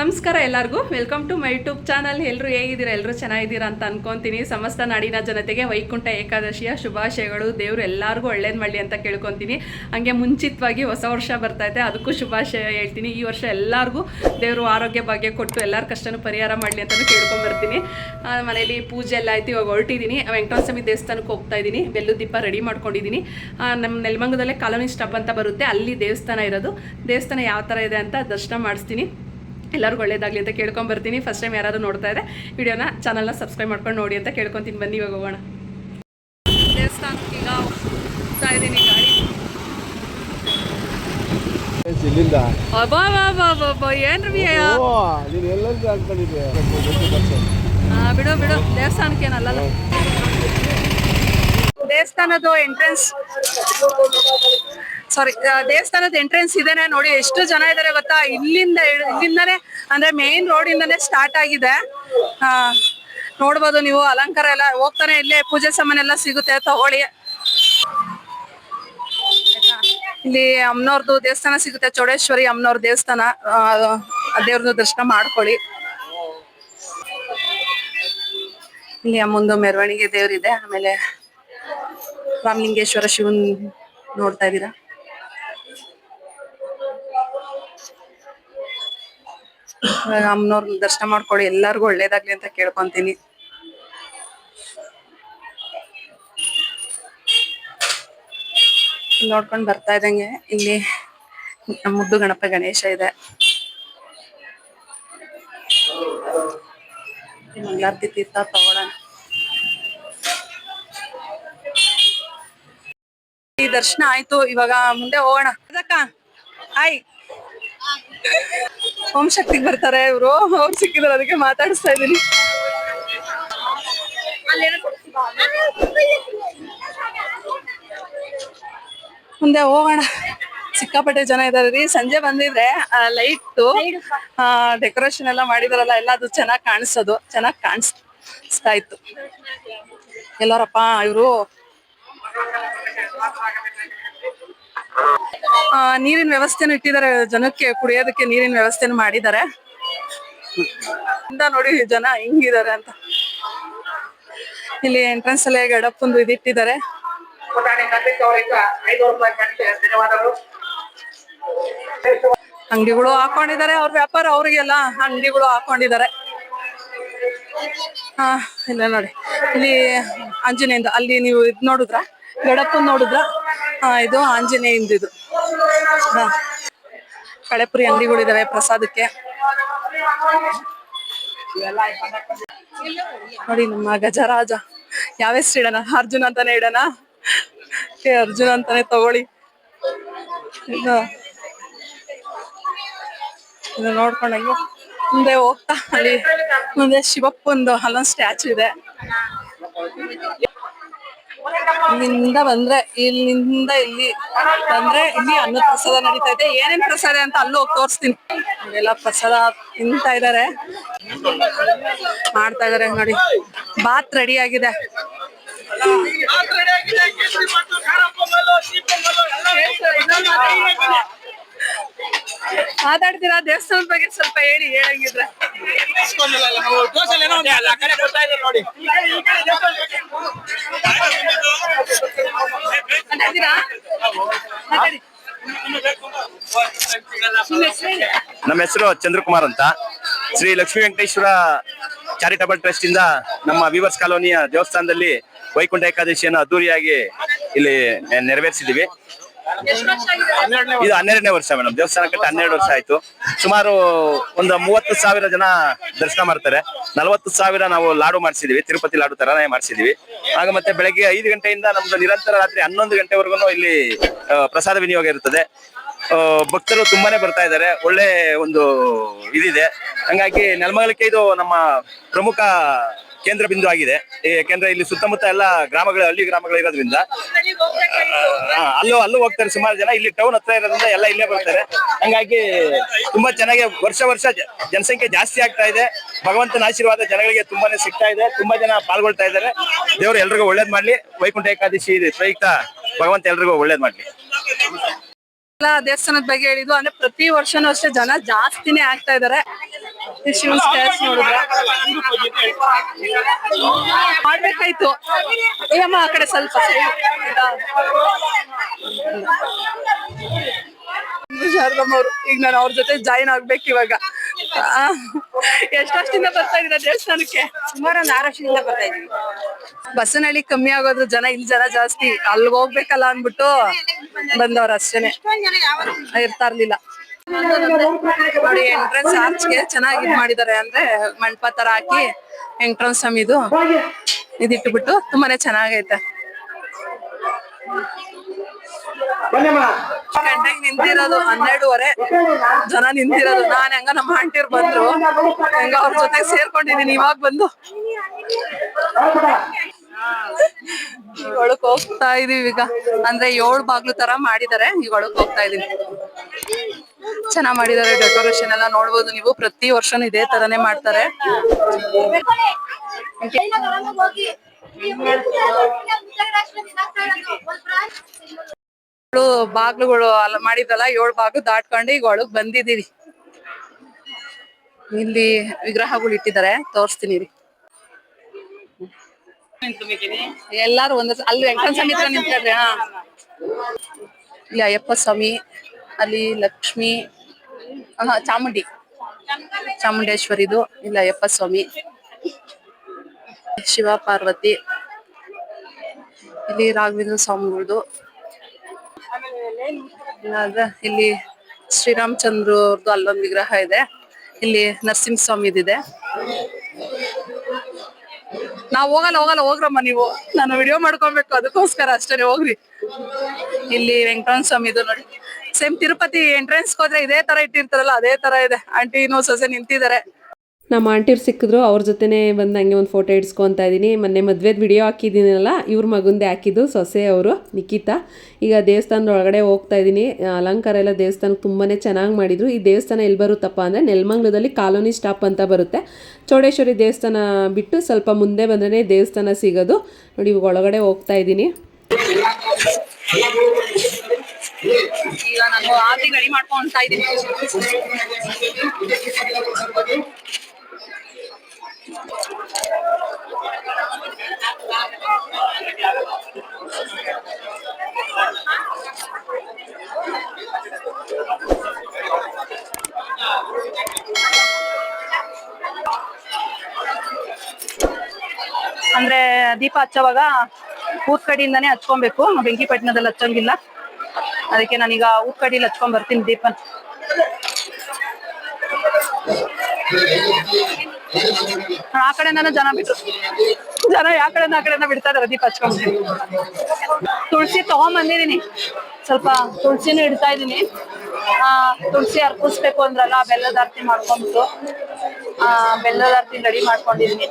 ನಮಸ್ಕಾರ ಎಲ್ಲರಿಗೂ. Welcome to my YouTube channel ಎಲ್ಲರೂ ಹೇಗಿದ್ದೀರಾ? ಎಲ್ಲರೂ ಚೆನ್ನಾಗಿದ್ದೀರಾ ಅಂತ ಅನ್ಕೊಂತೀನಿ. ಸಮಸ್ತ ನಾಡಿನ ಜನತೆಗೆ ವೈಕುಂಠ ಏಕಾದಶಿಯ ಶುಭಾಶಯಗಳು. ದೇವರು ಎಲ್ಲರಿಗೂ ಒಳ್ಳೇದು ಮಾಡಲಿ ಅಂತ ಕೇಳ್ಕೊತೀನಿ. ಹಂಗೆ ಮುಂಚಿತವಾಗಿ ಹೊಸ ವರ್ಷ ಬರ್ತೈತೆ ಅದಕ್ಕೂ ಶುಭಾಶಯ ಹೇಳ್ತೀನಿ. ಈ ವರ್ಷ ಎಲ್ಲರಿಗೂ ದೇವರು ಆರೋಗ್ಯ, ಭಾಗ್ಯ ಕೊಟ್ಟು ಎಲ್ಲರ ಕಷ್ಟನೂ ಪರಿಹಾರ ಮಾಡಲಿ ಅಂತಲೂ ಕೇಳ್ಕೊಂಬರ್ತೀನಿ ಮನೇಲಿ ಪೂಜೆ ಎಲ್ಲ ಆಯ್ತು, ಇವಾಗ ಹೊರಟಿದ್ದೀನಿ. ವೆಂಕಟೇಶ್ವರ ಸ್ವಾಮಿ ದೇವಸ್ಥಾನಕ್ಕೆ ಹೋಗ್ತಾ ಇದ್ದೀನಿ. ಬೆಲ್ಲು ದೀಪ ರೆಡಿ ಮಾಡ್ಕೊಂಡಿದ್ದೀನಿ. ನಮ್ಮ ನೆಲಮಂಗದಲ್ಲೇ ಕಾಲೋನಿ ಸ್ಟಾಪ್ ಅಂತ ಬರುತ್ತೆ. ಅಲ್ಲಿ ದೇವಸ್ಥಾನ ಇರೋದು. ದೇವಸ್ಥಾನ ಯಾವ ಥರ ಇದೆ ಅಂತ ದರ್ಶನ ಮಾಡಿಸ್ತೀನಿ. ಎಲ್ಲರಿಗೂ ಒಳ್ಳೇದಾಗಲಿ ಅಂತ ಕೇಳ್ಕೊಂಡ್ ಬರ್ತೀನಿ. ಫಸ್ಟ್ ಟೈಮ್ ಯಾರಾದರೂ ನೋಡ್ತಾ ಇದೆ ವಿಡಿಯೋನ ಚಾನಲ್ನ ಸಬ್ಸ್ಕ್ರೈಬ್ ಮಾಡ್ಕೊಂಡು ನೋಡಿ ಅಂತ ಕೇಳ್ಕೊತೀನಿ. ಬನ್ನಿ ಇವಾಗ ಹೋಗೋಣ. ದೇವಸ್ಥಾನಕ್ಕೆ ಈಗ ಹೋಗ್ತಾ ಇದ್ದೀನಿ ಗಾಡಿ. ಇಲ್ಲಿಂದ? ಅಬ್ಬಾ ಬಾ ಬಾ ಬಾ ಏನ್ರಿ ನೀನು ಅನ್ಕೊಂಡಿದ್ದೆ ಬಿಡು ಬಿಡು. ದೇವಸ್ಥಾನಕ್ಕೆ ಏನಲ್ಲ ದೇವಸ್ಥಾನದ ಎಂಟ್ರೆನ್ಸ್ ಸಾರಿ ದೇವಸ್ಥಾನದ ಎಂಟ್ರೆನ್ಸ್ ಇದೇನೆ ನೋಡಿ, ಎಷ್ಟು ಜನ ಇದಾರೆ ಗೊತ್ತಾ? ಇಲ್ಲಿಂದ ಇಲ್ಲಿಂದನೇ, ಅಂದ್ರೆ ಮೇನ್ ರೋಡ್ ಇಂದಾನೆ ಸ್ಟಾರ್ಟ್ ಆಗಿದೆ. ನೋಡ್ಬೋದು ನೀವು, ಅಲಂಕಾರ ಎಲ್ಲ ಹೋಗ್ತಾನೆ ಇಲ್ಲೇ, ಪೂಜೆ ಸಾಮಾನ್ ಎಲ್ಲ ಸಿಗುತ್ತೆ, ತಗೊಳ್ಳಿ. ಇಲ್ಲಿ ಅಮ್ಮನವ್ರದ್ದು ದೇವಸ್ಥಾನ ಸಿಗುತ್ತೆ, ಚೌಡೇಶ್ವರಿ ಅಮ್ಮನವ್ರ ದೇವಸ್ಥಾನ. ದೇವ್ರದ್ದು ದರ್ಶನ ಮಾಡ್ಕೊಳ್ಳಿ. ಇಲ್ಲಿ ಅಮ್ಮಂದು ಮೆರವಣಿಗೆ ದೇವ್ರಿದೆ, ಆಮೇಲೆ ರಾಮಲಿಂಗೇಶ್ವರ ಶಿವನ್ ನೋಡ್ತಾ ಇದ್ದೀರಾ? ಅಮ್ಮನವ್ರ ದರ್ಶನ ಮಾಡ್ಕೊಳ್ಳಿ ಎಲ್ಲಾರ್ಗು ಒಳ್ಳೇದಾಗ್ಲಿ ಅಂತ ಕೇಳ್ಕೊಂತೀನಿ. ನೋಡ್ಕೊಂಡ್ ಬರ್ತಾ ಇದ್ದಂಗೆ, ಇಲ್ಲಿ ಮುದ್ದು ಗಣಪ ಗಣೇಶ ಇದೆ. ಮಂಗಳಾರತಿ ತೀರ್ಥ ಈ ದರ್ಶನ ಆಯ್ತು, ಇವಾಗ ಮುಂದೆ ಹೋಗೋಣ. ಅದಕ್ಕ ಹಾಯ್ ಓಂ ಶಕ್ತಿಗೆ ಬರ್ತಾರೆ ಇವರು. ಅವ್ರು ಸಿಕ್ಕಿದ್ರು ಅದಕ್ಕೆ ಮಾತಾಡಿಸ್ತಾ ಇದೀನಿ ಮುಂದೆ ಹೋಗೋಣ. ಸಿಕ್ಕಾಪಟ್ಟೆ ಜನ ಇದಾರೆ ರೀ. ಸಂಜೆ ಬಂದಿದ್ರೆ ಲೈಟ್ ಡೆಕೋರೇಷನ್ ಎಲ್ಲ ಮಾಡಿದಾರಲ್ಲ ಎಲ್ಲ ಅದು ಚೆನ್ನಾಗಿ ಕಾಣಿಸೋದು. ಚೆನ್ನಾಗಿ ಕಾಣಿಸ್ತಾ ಇತ್ತು. ಎಲ್ಲರಪ್ಪ, ಇವರು. ನೀರಿನ ವ್ಯವಸ್ಥೆನೂ ಇಟ್ಟಿದ್ದಾರೆ. ಜನಕ್ಕೆ ಕುಡಿಯೋದಕ್ಕೆ ನೀರಿನ ವ್ಯವಸ್ಥೆನೂ ಮಾಡಿದ್ದಾರೆ. ನೋಡಿ ಜನ ಹಿಂಗಿದ್ದಾರೆ ಅಂತ. ಇಲ್ಲಿ ಎಂಟ್ರೆನ್ಸ್ ಅಲ್ಲೇ ಗಡಪ್ಪಂದು ಇದಿಟ್ಟಿದ್ದಾರೆ. ಅಂಗಡಿಗಳು ಹಾಕೊಂಡಿದ್ದಾರೆ ಅವ್ರ ವ್ಯಾಪಾರ ಅವ್ರಿಗೆಲ್ಲ ಅಂಗಡಿಗಳು ಹಾಕೊಂಡಿದ್ದಾರೆ. ಹಾ, ಇಲ್ಲ ನೋಡಿ. ಇಲ್ಲಿ ಅಂಜನೆಯಿಂದ ಅಲ್ಲಿ ನೀವು ಇದ್ ನೋಡಿದ್ರ? ಗಡಪ್ಪನ್ ನೋಡಿದ್ರ? ಇದು ಆಂಜನೇಯಂದಿದು ಹಾ. ಕಳೆಪುರಿ ಅಂಗಡಿಗಳಿದಾವೆ ಪ್ರಸಾದಕ್ಕೆ. ನೋಡಿ ನಮ್ಮ ಗಜರಾಜ. ಯಾವ ಹೆಸರು ಇಡೋಣ? ಅರ್ಜುನ್ ಅಂತಾನೆ ಇಡೋಣ? ಅರ್ಜುನ್ ಅಂತಾನೆ ತಗೊಳ್ಳಿ. ಇದು. ನೋಡ್ಕೊಂಡಂಗೆ ಮುಂದೆ ಹೋಗ್ತಾ ಅಲ್ಲಿ. ಮುಂದೆ ಶಿವಪ್ಪಂದು ಅಲ್ಲೊಂದು ಸ್ಟ್ಯಾಚು ಇದೆ. ಇಲ್ಲಿಂದ ಬಂದ್ರೆ, ಇಲ್ಲಿಂದ ಇಲ್ಲಿ ಬಂದ್ರೆ ಇಲ್ಲಿ ಅನ್ನ ಪ್ರಸಾದ ನಡೀತಾ ಇದೆ. ಏನೇನ್ ಪ್ರಸಾದ ಅಂತ ಅಲ್ಲೂ ಹೋಗಿ ತೋರಿಸ್ತೀನಿ. ಎಲ್ಲ ಪ್ರಸಾದ ತಿಂತಾ ಇದಾರೆ. ಮಾಡ್ತಾ ಇದಾರೆ ನೋಡಿ. ಬಾತ್ ರೆಡಿ ಆಗಿದೆ. ಮಾತಾಡ್ತೀರಾ? ದೇವಸ್ಥಾನ ಬಗ್ಗೆ ಸ್ವಲ್ಪ ಹೇಳಿ ಹೇಳಂಗಿದ್ರೆ. ನಿಮ್ಮ ಹೆಸ್ರು ಚಂದ್ರಕುಮಾರ್ ಅಂತ. ಶ್ರೀ ಲಕ್ಷ್ಮೀ ವೆಂಕಟೇಶ್ವರ ಚಾರಿಟಬಲ್ ಟ್ರಸ್ಟ್ ಇಂದ ನಮ್ಮ ವಿವರ್ಸ್ ಕಾಲೋನಿಯ ದೇವಸ್ಥಾನದಲ್ಲಿ ವೈಕುಂಠ ಏಕಾದಶಿಯನ್ನು ಅದ್ದೂರಿಯಾಗಿ ಇಲ್ಲಿ ನೆ- ಇದು ಹನ್ನೆರಡನೇ ವರ್ಷ ಮೇಡಮ್. ದೇವಸ್ಥಾನ ಕಟ್ಟಿ ಹನ್ನೆರಡು ವರ್ಷ ಆಯ್ತು. ಸುಮಾರು ಒಂದು ಮೂವತ್ತು ಸಾವಿರ ಜನ ದರ್ಶನ ಮಾಡ್ತಾರೆ. ನಲವತ್ತು ಸಾವಿರ ನಾವು ಲಾಡು ಮಾಡಿಸಿದೀವಿ. ತಿರುಪತಿ ಲಾಡು ತರಾನೇ ಮಾಡಿಸಿದೀವಿ. ಆಗ ಮತ್ತೆ ಬೆಳಗ್ಗೆ ಐದು ಗಂಟೆಯಿಂದ ನಮ್ದು ನಿರಂತರ ರಾತ್ರಿ ಹನ್ನೊಂದು ಗಂಟೆವರೆಗೂ ಇಲ್ಲಿ ಪ್ರಸಾದ ವಿನಿಯೋಗ ಇರುತ್ತದೆ ಭಕ್ತರು ತುಂಬಾನೇ ಬರ್ತಾ ಇದ್ದಾರೆ. ಒಳ್ಳೆ ಒಂದು ಇದಿದೆ. ಹಂಗಾಗಿ ನೆಲಮಂಗಲಕ್ಕೆ ಇದು ನಮ್ಮ ಪ್ರಮುಖ ಕೇಂದ್ರ ಬಿಂದು ಆಗಿದೆ. ಯಾಕೆಂದ್ರೆ ಇಲ್ಲಿ ಸುತ್ತಮುತ್ತ ಎಲ್ಲ ಗ್ರಾಮಗಳು, ಹಳ್ಳಿ ಗ್ರಾಮಗಳು ಇರೋದ್ರಿಂದ ಅಲ್ಲೂ ಅಲ್ಲೂ ಹೋಗ್ತಾರೆ ಸುಮಾರು ಜನ. ಇಲ್ಲಿ ಟೌನ್ ಹತ್ರ ಇರೋದ್ರಿಂದ ಎಲ್ಲ ಇಲ್ಲೇ ಬರ್ತಾರೆ. ಹಂಗಾಗಿ ತುಂಬಾ ಚೆನ್ನಾಗಿ ವರ್ಷ ವರ್ಷ ಜನಸಂಖ್ಯೆ ಜಾಸ್ತಿ ಆಗ್ತಾ ಇದೆ. ಭಗವಂತನ ಆಶೀರ್ವಾದ ಜನಗಳಿಗೆ ತುಂಬಾನೇ ಸಿಗ್ತಾ ಇದೆ. ತುಂಬಾ ಜನ ಪಾಲ್ಗೊಳ್ತಾ ಇದ್ದಾರೆ. ದೇವರು ಎಲ್ರಿಗೂ ಒಳ್ಳೇದ್ ಮಾಡ್ಲಿ. ವೈಕುಂಠ ಏಕಾದಶಿ ಪ್ರಯುಕ್ತ ಭಗವಂತ ಎಲ್ರಿಗೂ ಒಳ್ಳೇದ್ ಮಾಡ್ಲಿ. ದೇವಸ್ಥಾನದ ಬಗ್ಗೆ ಹೇಳಿದ್ದು ಅಂದ್ರೆ ಪ್ರತಿ ವರ್ಷನೂ ಅಷ್ಟೇ ಜನ ಜಾಸ್ತಿನೇ ಆಗ್ತಾ ಇದಾರೆ ಶಿವನ್ ಸ್ಟ್ಯಾಚ್ ನೋಡಿದ್ರೆ ಮಾಡ್ಬೇಕಾಯ್ತು. ಏಮ್ಮ ಆ ಕಡೆ ಸ್ವಲ್ಪ ಶಾರದಮ್ಮವ್ರು ಈಗ ನಾನು ಅವ್ರ ಜೊತೆ ಜಾಯಿನ್ ಆಗ್ಬೇಕು ಇವಾಗ. ಆ, ಎಷ್ಟ್ ವರ್ಷದಿಂದ ಬರ್ತಾ ಇದ್ದೀರಾ ದೇವಸ್ಥಾನಕ್ಕೆ? ಸುಮಾರು ಒಂದು ಆರು ವರ್ಷದಿಂದ ಬರ್ತಾ ಇದೀವಿ ಬಸ್ಸಿನಲ್ಲಿ ಕಮ್ಮಿ ಆಗೋದ್ರ ಜನ ಇಲ್ಲಿ ಜನ ಜಾಸ್ತಿ. ಅಲ್ಲಿಗೆ ಹೋಗ್ಬೇಕಲ್ಲ ಅನ್ಬಿಟ್ಟು ಬಂದವ್ರ ಅಷ್ಟೇನೆ. ಇರ್ತಾ ಇರ್ಲಿಲ್ಲ. ನೋಡಿ ಎಂಟ್ರೆನ್ಸ್ ಆರ್ಚ್ಗೆ ಚೆನ್ನಾಗಿ ಇದ್ ಮಾಡಿದ್ದಾರೆ ಅಂದ್ರೆ ಮಂಟಪ ತರ ಹಾಕಿ ಎಂಟ್ರೆನ್ಸ್ ಇದು. ಇದಿಟ್ಬಿಟ್ಟು ತುಂಬಾನೇ ಚೆನ್ನಾಗೈತೆ. ಗಂಟೆಗೆ ನಿಂತಿರೋದು ಹನ್ನೆರಡುವರೆ. ಜನ ನಿಂತಿರೋದು. ನಾನ್ ಹೆಂಗ ನಮ್ಮ ಆಂಟಿರ್ ಬಂದ್ರು. ಹೆಂಗ ಅವ್ರ ಜೊತೆ ಸೇರ್ಕೊಂಡಿದೀನಿ ಇವಾಗ ಬಂದು. ಈಗ ಒಳಗ್ ಹೋಗ್ತಾ ಇದೀವಿ ಈಗ. ಅಂದ್ರೆ ಏಳು ಬಾಗ್ಲು ತರ ಮಾಡಿದಾರೆ. ಈಗ ಒಳಕ್ ಹೋಗ್ತಾ ಇದೀವಿ. ಚೆನ್ನಾಗ್ ಮಾಡಿದ್ದಾರೆ ಡೆಕೋರೇಷನ್ ಎಲ್ಲ ನೋಡ್ಬೋದು ನೀವು. ಪ್ರತಿ ವರ್ಷನೂ ಇದೇ ತರನೇ ಮಾಡ್ತಾರೆ. ಬಾಗ್ಲುಗಳು ಮಾಡಿದಲ್ಲ ಏಳು ಬಾಗ್ಲು ದಾಟ್ಕೊಂಡು ಈಗ ಒಳಗ್ ಬಂದಿದೀವಿ ಇಲ್ಲಿ ವಿಗ್ರಹಗಳು ಇಟ್ಟಿದ್ದಾರೆ. ತೋರಿಸ್ತೀನಿ ರೀ ಎಲ್ಲಾರು ಒಂದ್ ಅಲ್ಲಿ ವೆಂಕಟ ಸ್ವಾಮಿ ಹತ್ರ ಹಾ. ಇಲ್ಲಿ ಅಯ್ಯಪ್ಪ ಸ್ವಾಮಿ, ಅಲ್ಲಿ ಲಕ್ಷ್ಮಿ, ಹಾ, ಚಾಮುಂಡಿ. ಚಾಮುಂಡೇಶ್ವರಿದು, ಇಲ್ಲಿ ಅಯ್ಯಪ್ಪ ಸ್ವಾಮಿ. ಶಿವ, ಪಾರ್ವತಿ. ಇಲ್ಲಿ ರಾಘವೇಂದ್ರ ಸ್ವಾಮಿಗಳದು. ಇಲ್ಲಿ ಇಲ್ಲಿ ಶ್ರೀರಾಮಚಂದ್ರದ್ದು ಅಲ್ಲೊಂದು ವಿಗ್ರಹ ಇದೆ. ಇಲ್ಲಿ ನರಸಿಂಹ ಸ್ವಾಮಿದಿದೆ. ನಾವ್ ಹೋಗಲ್ಲ ಹೋಗಲ್ಲ, ಹೋಗ್ರಮ್ಮ ನೀವು. ನಾನು ವಿಡಿಯೋ ಮಾಡ್ಕೊಬೇಕು, ಅದಕ್ಕೋಸ್ಕರ ಅಷ್ಟೇ ಹೋಗ್ರಿ. ಇಲ್ಲಿ ವೆಂಕಟರಮಣ ಸ್ವಾಮಿದು ನೋಡಿ. ಸೇಮ್ ತಿರುಪತಿ ಎಂಟ್ರೆನ್ಸ್ ಹೋದ್ರೆ ಇದೇ ತರ ಇಟ್ಟಿರ್ತಾರಲ್ಲ, ಅದೇ ತರ ಇದೆ. ಆಂಟಿ ಇನ್ನೂ ಸೊಸೆ ನಿಂತಿದ್ದಾರೆ. ನಮ್ಮ ಆಂಟಿಯವ್ರು ಸಿಕ್ಕಿದ್ರು, ಅವ್ರ ಜೊತೆನೇ ಬಂದು ಹಂಗೆ ಒಂದು ಫೋಟೋ ಇಡ್ಸ್ಕೊತಾ ಇದ್ದೀನಿ. ಮೊನ್ನೆ ಮದ್ವೆದ್ ವಿಡಿಯೋ ಹಾಕಿದ್ದೀನಲ್ಲ, ಇವ್ರ ಮಗುಂದೇ ಹಾಕಿದ್ದು ಸೊಸೆ ಅವರು, ನಿಖಿತಾ. ಈಗ ದೇವಸ್ಥಾನದ ಒಳಗಡೆ ಹೋಗ್ತಾ ಇದ್ದೀನಿ. ಅಲಂಕಾರ ಎಲ್ಲ ದೇವಸ್ಥಾನಕ್ಕೆ ತುಂಬಾ ಚೆನ್ನಾಗಿ ಮಾಡಿದರು. ಈ ದೇವಸ್ಥಾನ ಎಲ್ಲಿ ಬರುತ್ತಪ್ಪ ಅಂದರೆ ನೆಲಮಂಗ್ಲದಲ್ಲಿ ಕಾಲೋನಿ ಸ್ಟಾಪ್ ಅಂತ ಬರುತ್ತೆ. ಚೌಡೇಶ್ವರಿ ದೇವಸ್ಥಾನ ಬಿಟ್ಟು ಸ್ವಲ್ಪ ಮುಂದೆ ಬಂದ್ರೆ ದೇವಸ್ಥಾನ ಸಿಗೋದು. ನೋಡಿ, ಇವಾಗ ಒಳಗಡೆ ಹೋಗ್ತಾ ಇದ್ದೀನಿ. ಈಗ ನಾನು ಆರತಿ ರೆಡಿ ಮಾಡ್ಕೊಂತ ಇದ್ದೀನಿ. ಅಂದ್ರೆ ದೀಪ ಹಚ್ಚೋವಾಗ ಊತ್ ಕಡೆಯಿಂದಾನೇ ಹಚ್ಕೊಬೇಕು. ಬೆಂಕಿ ಪಟ್ಟಣದಲ್ಲಿ ಹಚ್ಚಂಗಿಲ್ಲ. ಅದಕ್ಕೆ ನಾನೀಗ ಊತ್ ಕಡಿಲಿ ಹಚ್ಕೊಂಡ್ ಬರ್ತೀನಿ ದೀಪ ಆ ಕಡೆಯಿಂದಾನು ಜನ ಬಿಟ್ರು. ಜನ ಯಾವ ಕಡೆಯಿಂದ ಆ ಕಡೆಯಿಂದ ಬಿಡ್ತಾ ಇದಾರೆ ದೀಪ ಹಚ್ಕೊಂಡು? ತುಳಸಿ ತಗೊಂಡ್ ಬಂದಿದೀನಿ ಸ್ವಲ್ಪ ತುಳಸಿನೂ ಇಡ್ತಾ ಇದೀನಿ ಆ, ತುಳಸಿ ಅರ್ಪಿಸ್ಬೇಕು ಅಂದ್ರಲ್ಲ, ಬೆಲ್ಲದ ಆರತಿ ಮಾಡ್ಕೊಂಡ್ಬಿಟ್ಟು. ಆ, ಬೆಲ್ಲದ ಆರತಿ ರೆಡಿ ಮಾಡ್ಕೊಂಡಿದೀನಿ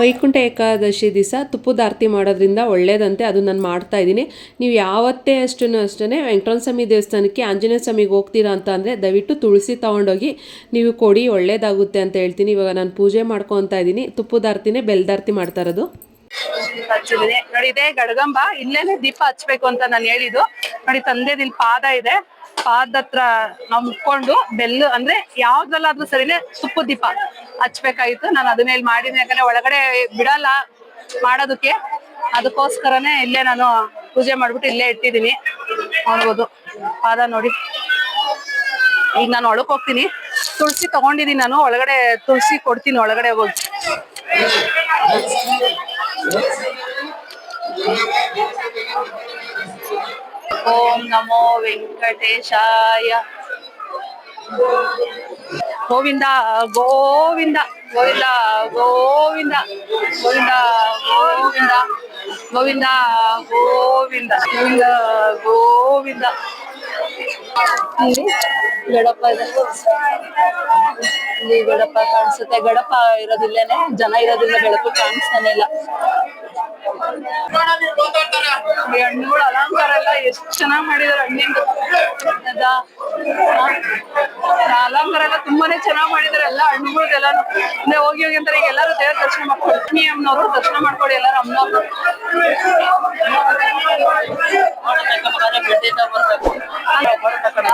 ವೈಕುಂಠ ಏಕಾದಶಿ ದಿವಸ ತುಪ್ಪದ ಆರತಿ ಮಾಡೋದ್ರಿಂದ ಒಳ್ಳೇದಂತೆ ಅದು ನಾನು ಮಾಡ್ತಾ ಇದ್ದೀನಿ. ನೀವು ಯಾವತ್ತೇ ಅಷ್ಟೂ ಅಷ್ಟೇ ವೆಂಕಟರಮಣ ಸ್ವಾಮಿ ದೇವಸ್ಥಾನಕ್ಕೆ ಆಂಜನೇಯ ಸ್ವಾಮಿಗೆ ಹೋಗ್ತೀರಾ ಅಂತ ಅಂದರೆ ದಯವಿಟ್ಟು ತುಳಸಿ ತೊಗೊಂಡೋಗಿ ನೀವು ಕೊಡಿ, ಒಳ್ಳೇದಾಗುತ್ತೆ ಅಂತ ಹೇಳ್ತೀನಿ. ಇವಾಗ ನಾನು ಪೂಜೆ ಮಾಡ್ಕೊತಾ ಇದ್ದೀನಿ. ತುಪ್ಪದ ಆರತಿನೇ ಬೆಲ್ದಾರತಿ ಮಾಡ್ತಾ ಇರೋದು. ನೋಡಿ, ಇದೇ ಗಡಗಂಬ ಇಲ್ಲೇನೆ ದೀಪ ಹಚ್ಬೇಕು ಅಂತ ನಾನು ಹೇಳಿದ್ದು. ನೋಡಿ ತಂದೆದಿಲ್ಲಿ ಪಾದ ಇದೆ. ಪಾದ ಹತ್ರ ನಾವು ಮುಕ್ಕೊಂಡು ಬೆಲ್ಲು ಅಂದ್ರೆ ಯಾವ್ದ್ರಲ್ಲಾದ್ರೂ ಸರಿನೇ ಸುಪ್ಪು ದೀಪ ಹಚ್ಬೇಕಾಗಿತ್ತು. ನಾನು ಅದನ್ನ ಇಲ್ಲಿ ಮಾಡಿದ್ನಿ. ಯಾಕಂದ್ರೆ ಒಳಗಡೆ ಬಿಡಲ್ಲ ಮಾಡೋದಕ್ಕೆ. ಅದಕ್ಕೋಸ್ಕರನೇ ಇಲ್ಲೇ ನಾನು ಪೂಜೆ ಮಾಡ್ಬಿಟ್ಟು ಇಲ್ಲೇ ಇಟ್ಟಿದ್ದೀನಿ. ನೋಡ್ಬೋದು. ಪಾದ ನೋಡಿ. ಈಗ ನಾನು ಒಳಗ್ ಹೋಗ್ತೀನಿ. ತುಳಸಿ ತಗೊಂಡಿದೀನಿ ನಾನು. ಒಳಗಡೆ ತುಳಸಿ ಕೊಡ್ತೀನಿ. ಒಳಗಡೆ ಹೋಗಿ. ಓಂ ನಮೋ ವೆಂಕಟೇಶಾಯ. ಗೋವಿಂದ ಗೋವಿಂದ ಗೋವಿಂದ ಗೋವಿಂದ ಗೋವಿಂದ ಗೋವಿಂದ ಗೋವಿಂದ ಗೋವಿಂದ ಗೋವಿಂದ ಗೋವಿಂದ. ಇಲ್ಲಿ ಗಡಪ ಇದೆ. ಇಲ್ಲಿ ಕಾಣಿಸುತ್ತೆ. ಗಡಪ ಇರೋದಿಲ್ಲೇನೆ, ಜನ ಇರೋದಿಲ್ಲ ಬೆಳಕು ಕಾಣಿಸ್ತಾನೆ ಇಲ್ಲ. ಹಣ್ಣುಗಳು ಅಲಂಕಾರ ಎಲ್ಲ ಎಷ್ಟು ಚೆನ್ನಾಗಿ ಮಾಡಿದಾರೆ ಹಣ್ಣಿಂದು ಅಲಂಕಾರ ಎಲ್ಲ ತುಂಬಾನೇ ಚೆನ್ನಾಗಿ ಮಾಡಿದಾರೆ ಎಲ್ಲ ಹಣ್ಣುಗಳೆಲ್ಲಾನು ಅಂದ್ರೆ ಹೋಗಿ ಹೋಗಿ ಅಂತಾರೆ, ಈಗ ಎಲ್ಲರೂ ದೇವ್ರ ದರ್ಶನ ಮಾಡ್ಕೊಳ್ಳಿ ಅಮ್ಮನವ್ರು ದರ್ಶನ ಮಾಡ್ಕೊಡಿ ಎಲ್ಲರೂ ಅಮ್ಮನವ್ರು ನಿಂತ್ಕೊಂಡ್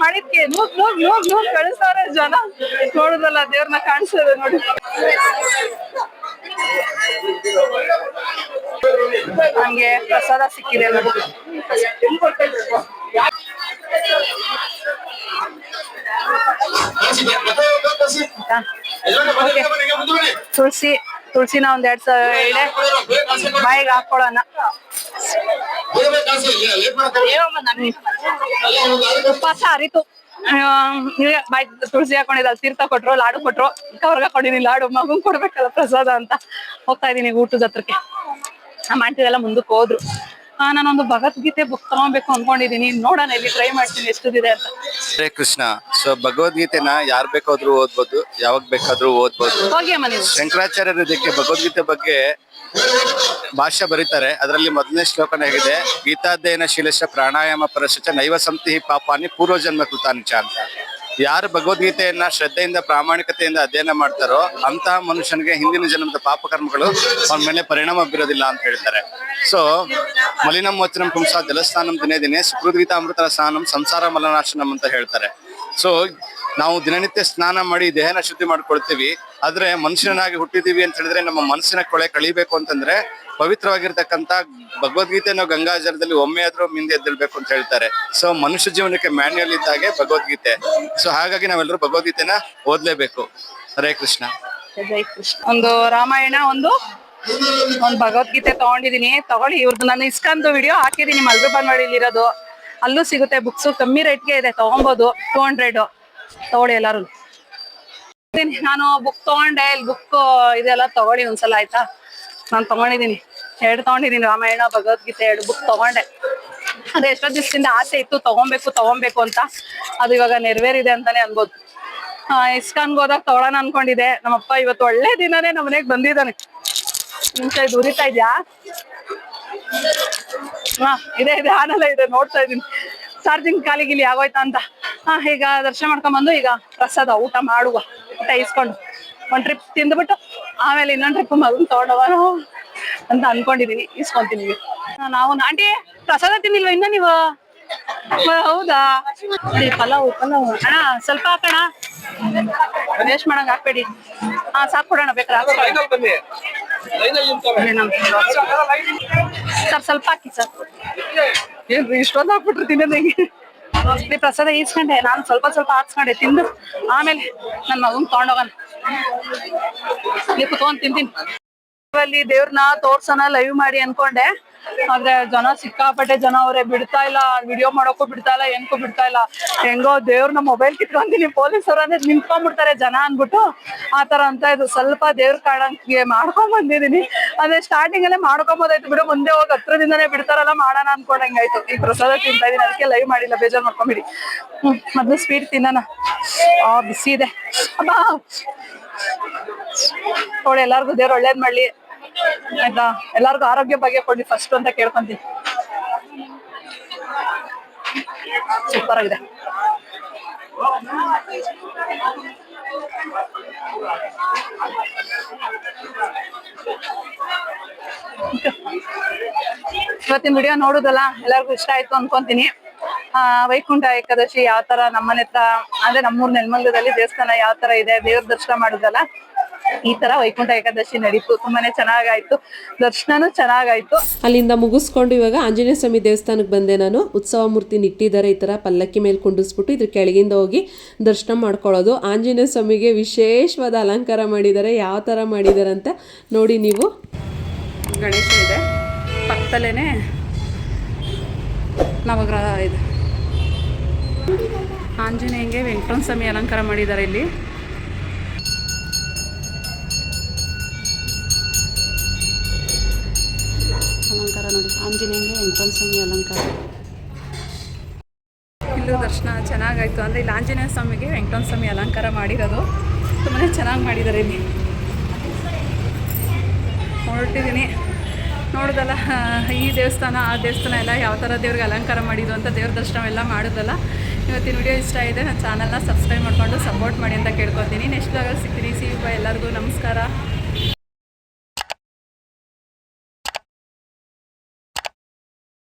ಮಾಡಿದ್ಕೆ ನೂಕ್ ನೂಕ್ ನೂಕ್ ನೂಕ್ ಕಳಿಸ್ತಾವ್ರೆ ಜನ ನೋಡುದಲ್ಲ ದೇವ್ರನ್ನ ಕಾಣಿಸ್ತದೆ ನೋಡಿ ನಮ್ಗೆ ಪ್ರಸಾದ ಸಿಕ್ಕಿದೆ ನೋಡಿ ತುಳಸಿ ತುಳಸಿನ ಒಂದ್ ಎರಡ್ ಸಾವಿರ ಎಳೆ. ಬಾಯಿಗೆ ಹಾಕೊಳ್ಳೋಣ. ಉಪವಾಸ ಅರಿತು. ಬಾಯ್ ತುಳಸಿ ಹಾಕೊಂಡಿದ್ದ ತೀರ್ಥ ಕೊಟ್ರು, ಲಾಡು ಕೊಟ್ರು. ಅವ್ರಿಗೆ ಹಾಕೊಂಡಿನಿ ಲಾಡು ಮಗು ಕೊಡ್ಬೇಕಲ್ಲ ಪ್ರಸಾದ ಅಂತ. ಹೋಗ್ತಾ ಇದೀನಿ ಊಟದ ಹತ್ರಕ್ಕೆ. ನಮ್ಮ ಆಂಟಿದೆಲ್ಲ ಮುಂದಕ್ಕೆ ಹೋದ್ರು. ನಾನೊಂದು ಭಗವದ್ಗೀತೆ ಬುಕ್ ತಗೊಬೇಕು ಅನ್ಕೊಂಡಿದೀನಿ. ನೋಡೋಣ ಇಲ್ಲಿ ಟ್ರೈ ಮಾಡ್ತೀನಿ ಎಷ್ಟಿದೆ ಅಂತ. ಹರೇ ಕೃಷ್ಣ ಸೊ ಭಗವದ್ಗೀತೆನ ಯಾರ್ ಬೇಕಾದ್ರೂ ಓದ್ಬೋದು ಯಾವಾಗ ಬೇಕಾದ್ರೂ ಓದ್ಬೋದು. ಹೋಗಿ ಅಮ್ಮ ನೀವು. ಶಂಕರಾಚಾರ್ಯರು ಇದಕ್ಕೆ ಭಗವದ್ಗೀತೆ ಬಗ್ಗೆ ಭಾಷ್ಯ ಬರೀತಾರೆ. ಅದರಲ್ಲಿ ಮೊದಲನೇ ಶ್ಲೋಕ ಹೇಗಿದೆ ಗೀತಾಧ್ಯಯನ ಶೀಲಶ ಪ್ರಾಣಾಯಾಮ ಪರಶಚ ನೈವ ಸಂತಿ ಪಾಪಾನಿ ಪೂರ್ವಜನ್ಮ ಕೃತಾನಿಚ ಅಂತ. ಯಾರು ಭಗವದ್ಗೀತೆಯನ್ನ ಶ್ರದ್ಧೆಯಿಂದ, ಪ್ರಾಮಾಣಿಕತೆಯಿಂದ ಅಧ್ಯಯನ ಮಾಡ್ತಾರೋ ಅಂತ ಮನುಷ್ಯನಿಗೆ ಹಿಂದಿನ ಜನ್ಮದ ಪಾಪಕರ್ಮಗಳು ಅವನ ಮೇಲೆ ಪರಿಣಾಮ ಬೀರೋದಿಲ್ಲ ಅಂತ ಹೇಳ್ತಾರೆ. ಸೊ ಮಲಿನಂ ವಚನಂ ಪುಂಸ ಜಲಸ್ಥಾನಂ ದಿನೇ ದಿನೇ ಸುಕೃದ್ಗೀತಾ ಅಮೃತ ಸ್ನಾನಂ ಸಂಸಾರ ಮಲನಾಶನಂ ಅಂತ ಹೇಳ್ತಾರೆ. ಸೊ ನಾವು ದಿನನಿತ್ಯ ಸ್ನಾನ ಮಾಡಿ ದೇಹನ ಶುದ್ಧಿ ಮಾಡ್ಕೊಳ್ತೀವಿ. ಆದ್ರೆ ಮನುಷ್ಯನಾಗಿ ಹುಟ್ಟಿದೀವಿ ಅಂತ ಹೇಳಿದ್ರೆ ನಮ್ಮ ಮನಸ್ಸಿನ ಕೊಳೆ ಕಳಿಬೇಕು ಅಂತಂದ್ರೆ ಪವಿತ್ರವಾಗಿರ್ತಕ್ಕಂಥ ಭಗವದ್ಗೀತೆ ನಾವು ಗಂಗಾಜಲದಲ್ಲಿ ಒಮ್ಮೆ ಆದ್ರೂ ಮಿಂದೆ ಎದ್ದಿಳ್ಬೇಕು ಅಂತ ಹೇಳ್ತಾರೆ. ಸೊ ಮನುಷ್ಯ ಜೀವನಕ್ಕೆ ಮ್ಯಾನ್ಯಲ್ ಇದ್ದಾಗೆ ಭಗವದ್ಗೀತೆ. ಸೊ ಹಾಗಾಗಿ ನಾವೆಲ್ಲರೂ ಭಗವದ್ಗೀತೆನ ಓದ್ಲೇಬೇಕು. ಹರೇ ಕೃಷ್ಣ. ಒಂದು ರಾಮಾಯಣ, ಒಂದು ಒಂದು ಭಗವದ್ಗೀತೆ ತಗೊಂಡಿದೀನಿ. ತಗೊಳ್ಳಿ ಇವ್ರದ್ದು ನಾನು ಇಸ್ಕಾನ್ದು ವಿಡಿಯೋ ಹಾಕಿದೀನಿ. ಮಲ್ಗಬನ್ವಾಡಿಲಿ ಇರೋದು. ಅಲ್ಲೂ ಸಿಗುತ್ತೆ ಬುಕ್ಸ್ ಕಮ್ಮಿ ರೇಟ್ಗೆ ಇದೆ. ತಗೊಬೋದು ಟೂ ಹಂಡ್ರೆಡ್ ತಗೊಳ್ಳಿ ಎಲ್ಲಾರು ನಾನು ಬುಕ್ ತಗೊಂಡೆ, ಇಲ್ಲಿ ಬುಕ್ ಇದೆಲ್ಲ ತಗೊಳ್ಳಿ ಒಂದ್ಸಲ ಆಯ್ತಾ? ನಾನು ತಗೊಂಡಿದೀನಿ. ಎರಡು ತಗೊಂಡಿದೀನಿ. ರಾಮಾಯಣ, ಭಗವದ್ಗೀತೆ ಎರಡು ಬುಕ್ ತಗೊಂಡೆ. ಅದು ಎಷ್ಟೋ ದಿವಸದಿಂದ ಆಸೆ ಇತ್ತು. ತಗೊಬೇಕು ತಗೊಬೇಕು ಅಂತ. ಅದು ಇವಾಗ ನೆರವೇರಿದೆ ಅಂತಾನೆ ಅನ್ಬೋದು. ಇಸ್ಕಾನ್ಗೆ ಹೋದಾಗ ತಗೊಳ್ಳೋಣ ಅನ್ಕೊಂಡಿದೆ ನಮ್ಮಪ್ಪ ಇವತ್ತು ಒಳ್ಳೆ ದಿನನೇ ನಮ್ಮ ಮನೆಗ್ ಬಂದಿದ್ದಾನೆ. ನಿಮ್ ಕೈ ಉರಿತಾ ಇದ್ಯಾ? ಹಾ, ಇದೆ ಇದೆ. ಆನಲ್ಲ ಇದೆ. ನೋಡ್ತಾ ಇದೀನಿ ಚಾರ್ಜಿಂಗ್ ಖಾಲಿಗಿಲಿ ಆಗೋಯ್ತಾ ಅಂತ. ಹಾ, ಈಗ ದರ್ಶನ ಮಾಡ್ಕೊಂಡ್ ಬಂದು ಈಗ ಪ್ರಸಾದ ಊಟ ಮಾಡುವ. ಊಟ ಇಸ್ಕೊಂಡು ಒಂದ್ ಟ್ರಿಪ್ ತಿಂದ್ಬಿಟ್ಟು ಆಮೇಲೆ ಇನ್ನೊಂದ್ ಟ್ರಿಪ್ ಮಗನ್ ತಗೊಂಡವ ಅಂತ ಅನ್ಕೊಂಡಿದೀನಿ ಇಸ್ಕೊಂತೀನಿ ನಾವು ಆಂಟಿ ಪ್ರಸಾದ ತಿನ್ನಿಲ್ವ ಇನ್ನ ನೀವು? ಹೌದಾ? ಪಲಾವ್ ಪಲಾವ್. ಅಣ್ಣ ಸ್ವಲ್ಪ ಹಾಕೋಣ ವೇಸ್ಟ್ ಮಾಡಂಗ ಹಾಕ್ಬೇಡಿ. ಹಾ ಸಾಕ್ ಕೊಡೋಣ ಬೇಕಾದ್ರೆ ಸರ್ ಸ್ವಲ್ಪ ಹಾಕಿ ಸರ್. ಏನ್ರಿ ಇಷ್ಟೊಂದು ಹಾಕ್ಬಿಟ್ರಿ ತಿನ್ನೋದಂಗೆ ಈ ಪ್ರಸಾದ ಈಸ್ಕೊಂಡೆ. ನಾನು ಸ್ವಲ್ಪ ಸ್ವಲ್ಪ ಹಾಕ್ಸ್ಕೊಂಡೆ. ತಿಂದು ಆಮೇಲೆ ನನ್ನ ಮಗನ್ ತಗೊಂಡೋಗೋಣ ನೀವು ಕುತ್ಕೊಂಡ್ ತಿಂತೀನಿ. ಅಲ್ಲಿ ದೇವ್ರನ್ನ ತೋರ್ಸೋಣ ಲೈವ್ ಮಾಡಿ ಅನ್ಕೊಂಡೆ. ಆದ್ರೆ ಜನ ಸಿಕ್ಕಾಪಟ್ಟೆ ಜನ ಅವ್ರೆ ಬಿಡ್ತಾ ಇಲ್ಲ ವಿಡಿಯೋ ಮಾಡೋಕ್ಕೂ ಬಿಡ್ತಾ ಇಲ್ಲ, ಏನಕ್ಕೂ ಬಿಡ್ತಾ ಇಲ್ಲ. ಹೆಂಗೋ ದೇವ್ರನ್ನ ಮೊಬೈಲ್ ಕಿತ್ಕೊಂತೀನಿ ಅವ್ರ ಅಂದ್ರೆ ನಿಂತ್ಕೊಂಡ್ಬಿಡ್ತಾರೆ ಜನ ಅನ್ಬಿಟ್ಟು. ಆತರ ಅಂತ ಇದು ಸ್ವಲ್ಪ ದೇವ್ರ ಕಾಡಂಗೆ ಮಾಡ್ಕೊಂಡ್ ಬಂದಿದೀನಿ ಅಂದ್ರೆ ಸ್ಟಾರ್ಟಿಂಗ್ ಅಲ್ಲೇ ಮಾಡ್ಕೊಂಬೋದಾಯ್ತು ಬಿಡು, ಮುಂದೆ ಹೋಗಿ ಹತ್ರದಿಂದಾನೇ ಬಿಡ್ತಾರಲ್ಲ, ಮಾಡೋಣ ಅನ್ಕೊಂಡಂಗಾಯ್ತು ಈ ಪ್ರಸಾದ ತಿಂತಾ ಇದೀನಿ, ಅದಕ್ಕೆ ಲೈವ್ ಮಾಡಿಲ್ಲ, ಬೇಜಾರ್ ಮಾಡ್ಕೊಂಬಿಡಿ. ಹ್ಮ್, ಮೊದ್ಲು ಸ್ವೀಟ್ ತಿನ್ನೋಣ. ಆ, ಬಿಸಿ ಇದೆ. ಅಬ್ಬಾ! ನೋಡಿ, ಎಲ್ಲಾರ್ಗು ದೇವ್ರು ಒಳ್ಳೇದ್ ಮಾಡ್ಲಿ. ಆಯ್ತಾ? ಎಲ್ಲಾರ್ಗು ಆರೋಗ್ಯ ಬಗ್ಗೆ ಕೊಡಿ ಫಸ್ಟ್ ಅಂತ ಕೇಳ್ಕೊಂತೀನಿ. ಸೂಪರ್ ಆಗಿದೆ ಇವತ್ತಿನ ವಿಡಿಯೋ ನೋಡುದಲ್ಲ? ಎಲ್ಲರಿಗೂ ಇಷ್ಟ ಆಯ್ತು ಅನ್ಕೊಂತೀನಿ. ಆ ವೈಕುಂಠ ಏಕಾದಶಿ ಯಾವ ತರ ನಮ್ಮನೆ ಹತ್ರ ಅಂದ್ರೆ ನಮ್ಮೂರ್ ನೆಲಮಂಗದಲ್ಲಿ ದೇವಸ್ಥಾನ ಯಾವ ತರ ಇದೆ ದೇವ್ರ ದರ್ಶನ ಮಾಡುದಲ್ಲ ಈ ತರ ವೈಕುಂಠ ಏಕಾದಶಿ ನಡೀತು. ತುಂಬಾನೇ ಚೆನ್ನಾಗಾಯ್ತು. ದರ್ಶನನೂ ಚೆನ್ನಾಗಾಯ್ತು. ಅಲ್ಲಿಂದ ಮುಗಿಸ್ಕೊಂಡು ಇವಾಗ ಆಂಜನೇಯ ಸ್ವಾಮಿ ದೇವಸ್ಥಾನಕ್ಕೆ ಬಂದೆ ನಾನು. ಉತ್ಸವ ಮೂರ್ತಿ ನಿಟ್ಟಿದ್ದಾರೆ ಈ ತರ ಪಲ್ಲಕ್ಕಿ ಮೇಲೆ ಕುಂಡಿಸ್ಬಿಟ್ಟು ಇದ್ರ ಕೆಳಗಿಂದ ಹೋಗಿ ದರ್ಶನ ಮಾಡ್ಕೊಳ್ಳೋದು. ಆಂಜನೇಯ ಸ್ವಾಮಿಗೆ ವಿಶೇಷವಾದ ಅಲಂಕಾರ ಮಾಡಿದ್ದಾರೆ. ಯಾವ ತರ ಮಾಡಿದ್ದಾರೆ ಅಂತ ನೋಡಿ ನೀವು. ಗಣೇಶ ಇದೆ. ಪಕ್ಕದಲ್ಲೇ ನವಗ್ರಹ ಇದೆ. ಆಂಜನೇಯಂಗೆ ವೆಂಕಟನ ಸ್ವಾಮಿ ಅಲಂಕಾರ ಮಾಡಿದ್ದಾರೆ ಇಲ್ಲಿ. ಅಲಂಕಾರ ನೋಡಿ, ಆಂಜನೇಯಂಗೆ ವೆಂಕಟನ ಸ್ವಾಮಿ ಅಲಂಕಾರ. ಇಲ್ಲೂ ದರ್ಶನ ಚೆನ್ನಾಗಾಯ್ತು. ಅಂದರೆ ಇಲ್ಲಿ ಆಂಜನೇಯ ಸ್ವಾಮಿಗೆ ವೆಂಕಟನ ಸ್ವಾಮಿ ಅಲಂಕಾರ ಮಾಡಿರೋದು. ತುಂಬಾ ಚೆನ್ನಾಗಿ ಮಾಡಿದ್ದಾರೆ ಇಲ್ಲಿ. ಹೊರಟಿದ್ದೀನಿ ನೋಡ್ದಲ್ಲ ಈ ದೇವಸ್ಥಾನ, ಆ ದೇವಸ್ಥಾನ ಎಲ್ಲ ಯಾವ ಥರ ದೇವ್ರಿಗೆ ಅಲಂಕಾರ ಮಾಡಿದ್ದು ಅಂತ ದೇವ್ರ ದರ್ಶನ ಎಲ್ಲ ಮಾಡೋದಲ್ಲ. ಇವತ್ತಿನ ವಿಡಿಯೋ ಇಷ್ಟ ಇದೆ ನನ್ನ ಚಾನಲ್ನ ಸಬ್ಸ್ಕ್ರೈಬ್ ಮಾಡಿಕೊಂಡು ಸಪೋರ್ಟ್ ಮಾಡಿ ಅಂತ ಕೇಳ್ಕೊತೀನಿ. ನೆಕ್ಸ್ಟ್ ಸಿಗ್ತೀನಿ. ಸಿ ಎಲ್ಲರಿಗೂ. ನಮಸ್ಕಾರ.